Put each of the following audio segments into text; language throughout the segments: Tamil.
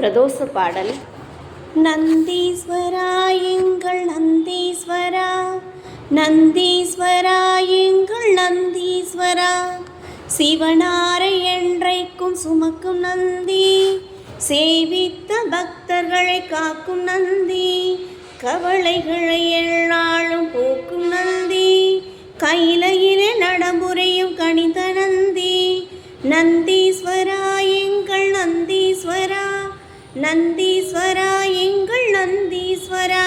பிரதோஷ பாடல் நந்தீஸ்வரா எங்கள் நந்தீஸ்வரா. நந்தீஸ்வரா எங்கள் நந்தீஸ்வரா சிவனாரை என்றைக்கும் சுமக்கும் நந்தி சேவித்த பக்தர்களை காக்கும் நந்தி கவலைகளை எள்ளாளும் போக்கும் நந்தி கையிலையிலே நடமுறையும் கணித நந்தி நந்தீஸ்வரா. நந்தீஸ்வரா எங்கள் நந்தீஸ்வரா.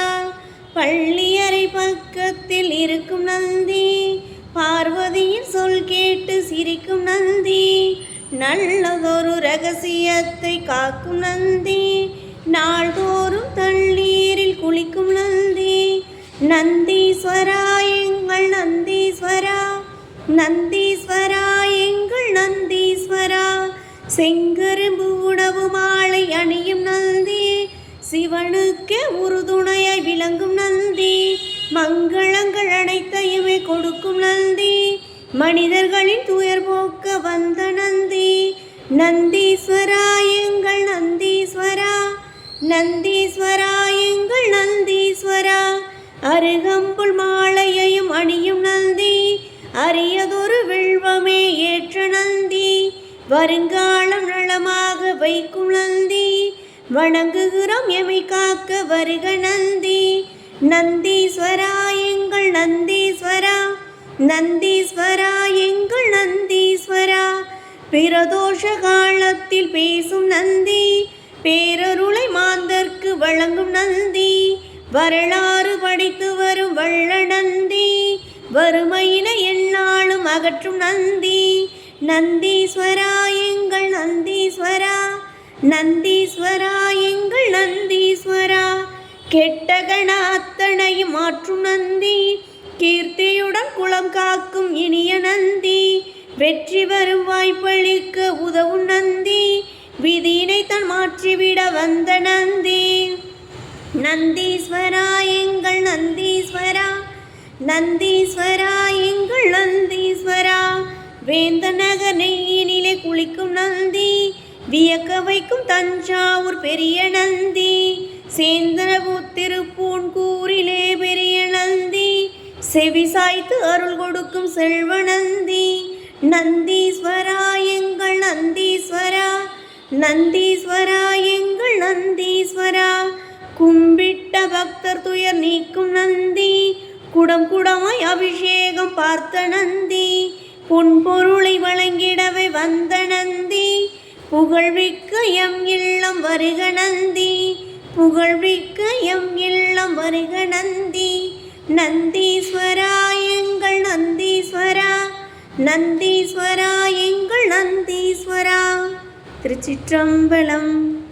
பள்ளியறை பக்கத்தில் இருக்கும் நந்தி பார்வதியின் சொல் கேட்டு சிரிக்கும் நந்தி நல்லதொரு ரகசியத்தை காக்கும் நந்தி நாள்தோறும் தண்ணீரில் குளிக்கும் நந்தி. நந்தீஸ்வரா எங்கள் நந்தீஸ்வரா. நந்தீஸ்வரா எங்கள் நந்தீஸ்வரா. செங்கரும்பு உணவு சிவனுக்கே உறுதுணையாய் விளங்கும் நந்தி. மங்களங்கள் அனைத்தையுமே கொடுக்கும் நந்தி. மனிதர்களின் துயர் போக்க வந்த நந்தி. நந்தீஸ்வரா எங்கள் நந்தீஸ்வரா. நந்தீஸ்வரா எங்கள் நந்தீஸ்வரா. அருகம்புல் மாலையையும் அணியும் நந்தி. அரியதொரு வில்வமே ஏற்ற நந்தி. வருங்காலம் நலமாக வைக்கும் நந்தி. வணங்குகிறோம் எமை காக்க வருக நந்தி. நந்தீஸ்வரா எங்கள் நந்தீஸ்வரா. நந்தீஸ்வரா எங்கள் நந்தீஸ்வரா. பிரதோஷ காலத்தில் பேசும் நந்தி. பேரருளை மாந்தர்க்கு வழங்கும் நந்தி. வரலாறு படித்து வரும் வள்ள நந்தி. வறுமையினை எந்நாளும் அகற்றும் நந்தி. நந்தீஸ்வரா எங்கள் நந்தீஸ்வரா. நந்தீஸ்வரா எங்கள் நந்தீஸ்வரா கெட்டகண அத்தனையும் மாற்றும் நந்தி கீர்த்தியுடன் குளம் காக்கும் இனிய நந்தி வெற்றி வரும் வாய்ப்பளிக்க உதவும் நந்தி விதியினை தன் மாற்றிவிட வந்த நந்தி. நந்தீஸ்வரா எங்கள் நந்தீஸ்வரா நந்தீஸ்வரா எங்கள் நந்தீஸ்வரா வேந்த நகர் நெய்யினிலே வைக்கும் தஞ்சாவூர் பெரிய நந்தி. சேந்தனபு திருப்பூன்கூரிலே பெரிய நந்தி. செவி சாய்த்து அருள் கொடுக்கும் செல்வ நந்தி. நந்தீஸ்வரா எங்கள் நந்தீஸ்வரா. நந்தீஸ்வரா எங்கள் நந்தீஸ்வரா. கும்பிட்ட பக்தர் துயர் நீக்கும் நந்தி. குடம் குடமாய் அபிஷேகம் பார்த்த நந்தி. பொன்பொருளை வழங்கிடவே வந்த நந்தி. புகழ்விக்க எம் இல்லம் வருக நந்தி. புகழ்விக்க எம் இல்லம் வருக நந்தி. நந்தீஸ்வரா எங்கள் நந்தீஸ்வரா. நந்தீஸ்வரா எங்கள் நந்தீஸ்வரா. திருச்சிற்றம்பலம்